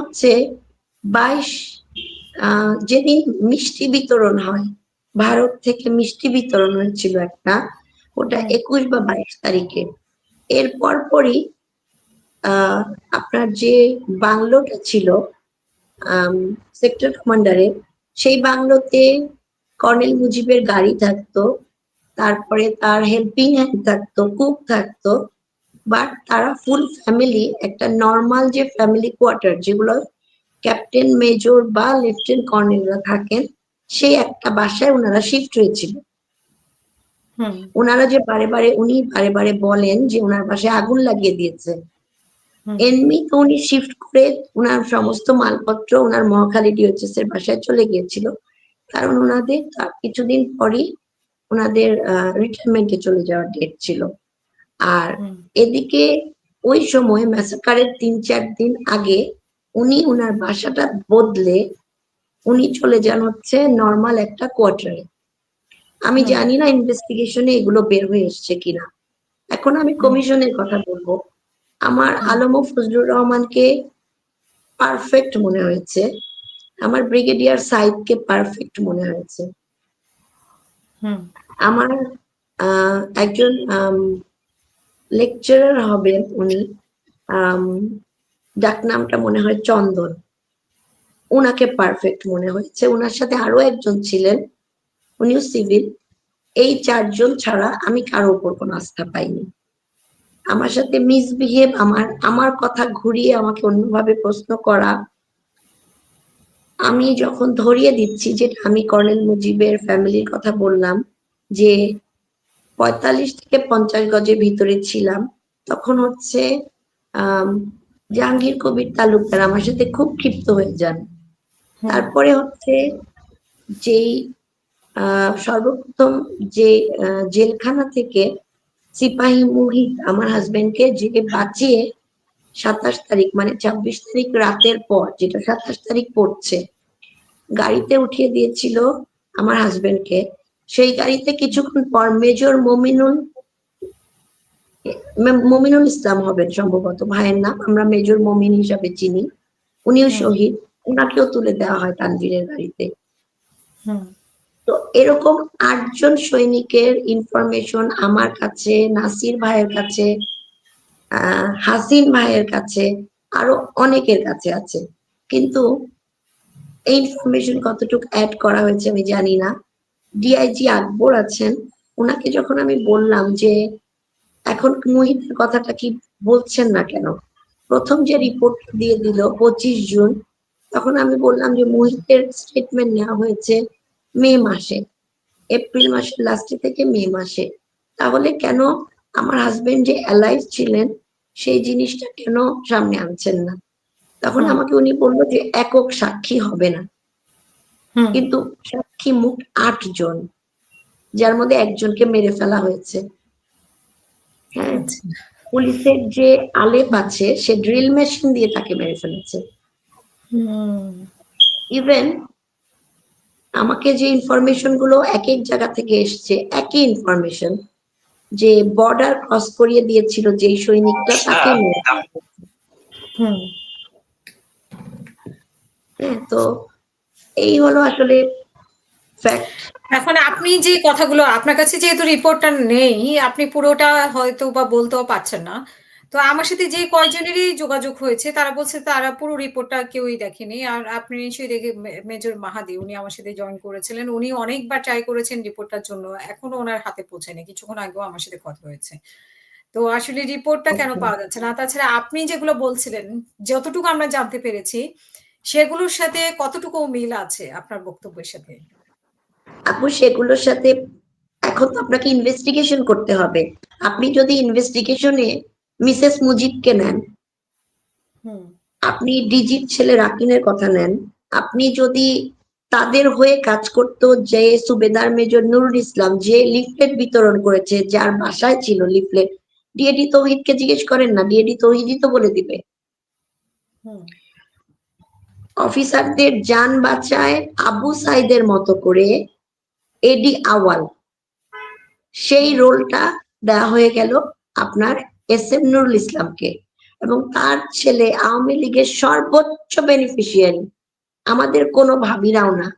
হচ্ছে বাইশ যেদিন মিষ্টি বিতরণ হয় ভারত থেকে মিষ্টি বিতরণ হয়েছিল একটা ওটা একুশ বা বাইশ তারিখে। এর পরপরই আহ, আপনার যে বাংলোটা ছিল সেক্টর কমান্ডারে সেই বাংলোতে কর্নেল মুজিবের গাড়ি থাকতো তারপরে তার হেল্পিং হ্যান্ড থাকতো কুক থাকতো বাট তারা ফুল ফ্যামিলি একটা নর্মাল যে ফ্যামিলি কোয়ার্টার যেগুলো ক্যাপ্টেন মেজর বা লেফটেন্যান্ট কর্নেলরা থাকেন সেই একটা বাসায় ওনারা শিফট হয়েছিল। ওনারা যে বারে বারে উনি বারে বারে বলেন যে ওনার বাসায় আগুন লাগিয়ে দিয়েছে। এমনি তো উনি শিফট করে ওনার সমস্ত মালপত্র ওনার মহাখালী ডিওচেস এর বাসায় চলে গিয়েছিল। কারণ ওনাদের কিছুদিন পরই ওনাদের রিটায়ারমেন্টে চলে যাওয়ার ডেট ছিল। আর এদিকে ওই সময় ম্যাসাকারের তিন চার দিন আগে উনি উনার বাসাটা বদলে উনি চলে যান হচ্ছে নর্মাল একটা কোয়ার্টারে আমি। জানি না ইনভেস্টিগেশনে এগুলো বের হয়ে এসছে কিনা। এখন আমি কমিশনের কথা বলব। আমার আলম ফজলুর রহমানকে পারফেক্ট মনে হয়েছে। আমার ব্রিগেডিয়ার সাইদকে পারফেক্ট মনে হয়েছে। হুম। আমার আহ, একজন লেকচারার হবেন উনি আম, ডাকনামটা মনে হয় চন্দন। উনাকে পারফেক্ট মনে হয়েছে। ওনার সাথে আরও একজন ছিলেন উনিও সিভিল এই চারজন ছাড়া আমি কারও উপর কোনো আস্থা পাইনি। আমার সাথে মিসবিহেভ আমার আমার কথা ঘুরিয়ে আমাকে অন্যভাবে প্রশ্ন করা। আমি যখন ধরিয়ে দিচ্ছি যে আমি কর্নেল মুজিবের ফ্যামিলির কথা বললাম যে পঁয়তাল্লিশ থেকে পঞ্চাশ গজের ভিতরে ছিলাম। তখন হচ্ছে জাহাঙ্গীর কবির তালুকদার আমার সাথে খুব ক্ষিপ্ত হয়ে যান। তারপরে হচ্ছে যেই সর্বপ্রথম যে জেলখানা থেকে সিপাহী মুহিত আমার হাজবেন্ডকে যে বাঁচিয়ে সাতাশ তারিখ মানে ছাব্বিশ তারিখ রাতের পর যেটা সাতাশ তারিখ পড়ছে গাড়িতে উঠিয়ে দিয়েছিল আমার হাজবেন্ডকে সেই গাড়িতে কিছুক্ষণ পর মেজর মমিনুল মমিনুল ইসলাম হবেন সম্ভবত ভাইয়ের নাম আমরা মেজর মমিন হিসাবে চিনি। উনিও শহীদ ওনাকেও তুলে দেওয়া হয় তানভীরের গাড়িতে। তো এরকম আটজন সৈনিকের ইনফরমেশন আমার কাছে নাসির ভাইয়ের কাছে আহ, হাসিন ভাইয়ের কাছে আরও অনেকের কাছে আছে। কিন্তু এই ইনফরমেশন কতটুকু অ্যাড করা হয়েছে আমি জানি না। ডিআইজি আকবর আছেন ওনাকে যখন আমি বললাম যে এখন মুহিতের কথাটা কি বলছেন না কেন? প্রথম যে রিপোর্ট দিয়ে দিল পঁচিশ জুন তখন আমি বললাম যে মুহিতের স্টেটমেন্ট নেওয়া হয়েছে মে মাসে এপ্রিল মাসের লাস্টে থেকে মে মাসে। তাহলে কেন আমার হাজবেন্ড যে অ্যালাইভ ছিলেন সেই জিনিসটা কেন সামনে আনছেন না? তখন আমাকে উনি বলল যে একক সাক্ষী হবে না। কিন্তু সাক্ষী মুখ আট জন যার মধ্যে একজনকে মেরে ফেলা হয়েছে। হ্যাঁ আচ্ছা। পুলিশের যে আলেপ আছে সে ড্রিল মেশিন দিয়ে তাকে মেরে ফেলেছে। হুম। ইভেন আমাকে যে ইনফরমেশনগুলো এক এক জায়গা থেকে এসছে একই ইনফরমেশন যে বর্ডার ক্রস করিয়ে দিয়েছিল যেই সৈনিকটা তাকে মেরে হ্যাঁ তো এই হলো আসলে এখন আপনি যে কথাগুলো আপনার কাছে যেহেতু রিপোর্টটা নেই আপনি পুরোটা হয়তো বা বলতেও পারছেন না। তো আমার সাথে যে কয়জনেরই যোগাযোগ হয়েছে তারা বলছে তারা পুরো রিপোর্টটা কেউই দেখেনি। আর আপনি নিশ্চয়ই দেখে মেজর মাহাদি উনি আমার সাথে জয়েন করেছিলেন। উনি অনেকবার ট্রাই করেছেন রিপোর্টটার জন্য এখনও ওনার হাতে পৌঁছায়নি কিছুক্ষণ আগেও আমার সাথে কথা হয়েছে। তো আসলে রিপোর্টটা কেন পাওয়া যাচ্ছে না? তাছাড়া আপনি যেগুলো বলছিলেন যতটুকু আমরা জানতে পেরেছি সেগুলোর সাথে কতটুকু মিল আছে আপনার বক্তব্যের সাথে? আপু সেগুলোর সাথে এখন তো আপনাকে ইনভেস্টিগেশন করতে হবে। আপনি যদি ইনভেস্টিগেশনে মিসেস মুজিবকে নেন হুম। আপনি ডিজিট ছেলে রাকিনের কথা নেন আপনি যদি তাদের হয়ে কাজ করতো যে সুবেদার মেজর নুরুল ইসলাম যে লিফলেট বিতরণ করেছে যার বাসায় ছিল লিফলেট ডিএডি তৌহিদকে জিজ্ঞেস করেন না ডিএডি তৌহিদই তো বলে দিবে। হুম। অফিসারদের যান বাঁচায় আবু সাইদের মতো করে এডি আওয়াল সেই রোলটা দেওয়া হয়ে গেল আপনার এস এম নুরুল ইসলামকে এবং তার ছেলে আওয়ামী লীগের সর্বোচ্চ বেনিফিশিয়ারি আমাদের কোনো ভাবিরাও না।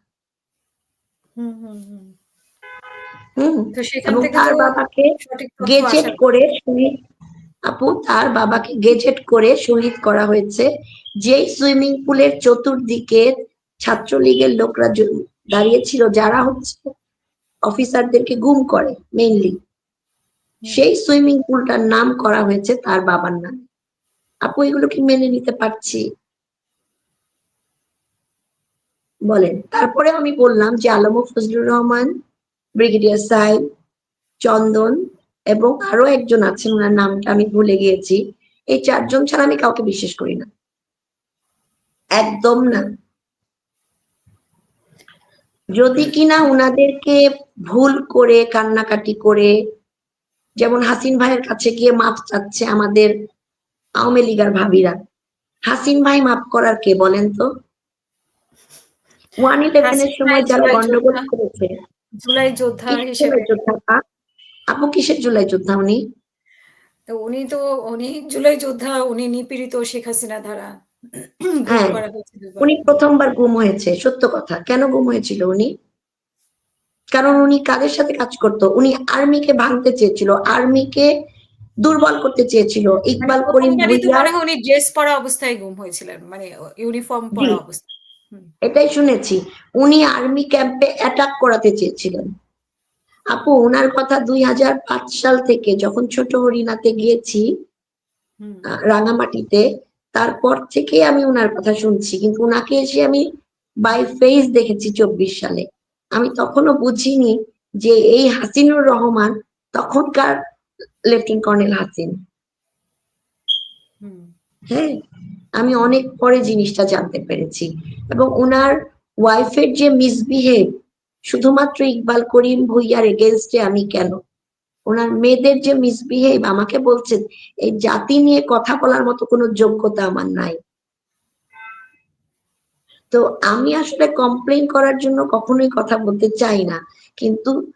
হুম, এবং তার বাবাকে গেজেট করে আপু তার বাবাকে গেজেট করে শহীদ করা হয়েছে যেই সুইমিং পুলের চতুর্দিকে ছাত্রলীগের লোকরা দাঁড়িয়েছিল যারা হচ্ছে অফিসারদেরকে গুম করে মেইনলি সেই সুইমিং পুলটার নাম করা হয়েছে তার বাবার নাম। আপু এগুলো কি মেনে নিতে পারছি? বলেন। তারপরে আমি বললাম যে আলম ফজলুর রহমান ব্রিগেডিয়ার সাহেব চন্দন এবং আরও একজন আছেন ওনার নামটা আমি ভুলে গিয়েছি। এই চারজন ছাড়া আমি কাউকে বিশ্বাস করি না। একদম না। যদি কিনা উনাদেরকে ভুল করে কান্নাকাটি করে যেমন হাসিন ভাইয়ের কাছে গিয়ে মাপ চাচ্ছে আমাদের আওয়ামী লীগার ভাবিরা। হাসিন ভাই মাপ করার কে বলেন তো? ওয়ান ইলেভেনের সময় যারা গন্ডগোল করেছে। জুলাই যোদ্ধা হিসেবে। যোদ্ধা? আপু কিসের জুলাই যোদ্ধা উনি? তো উনি তো উনি জুলাই যোদ্ধা উনি নিপীড়িত শেখ হাসিনা দ্বারা হ্যাঁ। উনি প্রথমবার গুম হয়েছে সত্য কথা। কেন গুম হয়েছিল উনি? কারণ উনি কাদের সাথে কাজ করতো? উনি আর্মিকে ভাঙতে চেয়েছিল আর্মিকে দুর্বল করতে চেয়েছিল। মানে ইকবাল করিম উনি ড্রেস পরা অবস্থায় গুম হয়েছিলেন মানে ইউনিফর্ম পরা অবস্থায়। এটাই শুনেছি। উনি আর্মি ক্যাম্পে অ্যাটাক করাতে চেয়েছিলেন। আপু ওনার কথা দুই হাজার পাঁচ সাল থেকে যখন ছোট হরিণাতে গিয়েছি রাঙামাটিতে তারপর থেকে আমি ওনার কথা শুনছি। কিন্তু ওনাকে এসে আমি বাই ফেস দেখেছি চব্বিশ সালে। আমি তখনও বুঝিনি যে এই হাসিনুর রহমান তখনকার লেফটেন্যান্ট কর্নেল হাসিন। হ্যাঁ আমি অনেক পরে জিনিসটা জানতে পেরেছি। এবং ওনার ওয়াইফের যে মিসবিহেভ শুধুমাত্র ইকবাল করিম ভুইয়ার এগেনস্টে আমি কেন? ওনার মেয়েদের যে মিসবিহেভ আমাকে বলছেন এই জাতি নিয়ে কথা বলার মতো কোনো যোগ্যতা আমার নাই। তো আমি আসলে কমপ্লেন করার জন্য কখনোই কথা বলতে চাই না। কিন্তু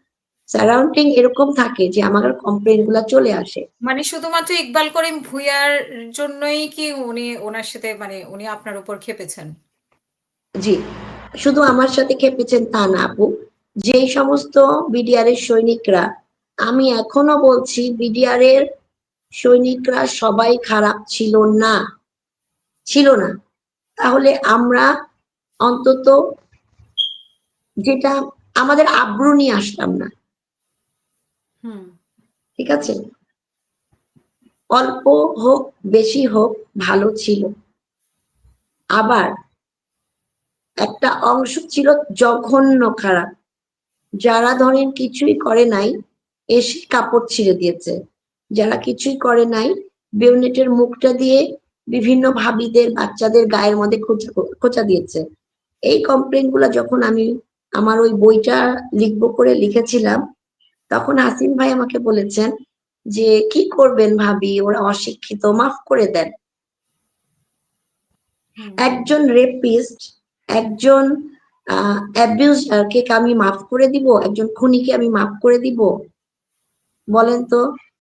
সারাউন্ডিং এরকম থাকে যে আমার কমপ্লেনগুলা চলে আসে। মানে শুধুমাত্র ইকবাল করিম ভুইয়ার জন্যই কি উনি ওনার সাথে মানে উনি আপনার উপর খেপেছেন? জি শুধু আমার সাথে খেপেছেন তা না আপু। যেই সমস্ত বিডিআর এর সৈনিকরা আমি এখনও বলছি বিডিআর এর সৈনিকরা সবাই খারাপ ছিল না ছিল না। তাহলে আমরা অন্তত যেটা আমাদের আব্রু নিয়ে আসতাম না। হুম। ঠিক আছে? অল্প হোক বেশি হোক ভালো ছিল। আবার একটা অংশ ছিল জঘন্য খারাপ। যারা ধরেন কিছুই করে নাই এসে কাপড় ছিঁড়ে দিয়েছে। যারা কিছুই করে নাই বেউনেটের মুখটা দিয়ে বিভিন্ন ভাবিদের বাচ্চাদের গায়ের মধ্যে খোঁচা খোঁচা দিয়েছে। এই কমপ্লেনগুলা যখন আমি আমার ওই বইটা লিখব করে লিখেছিলাম তখন হাসিন ভাই আমাকে বলেছেন যে কি করবেন ভাবি? ওরা অশিক্ষিত মাফ করে দেন। একজন রেপিস্ট একজন অ্যাবিউজারকে আমি মাফ করে দিব? একজন খুনিকে আমি মাফ করে দিব? বলেন তো।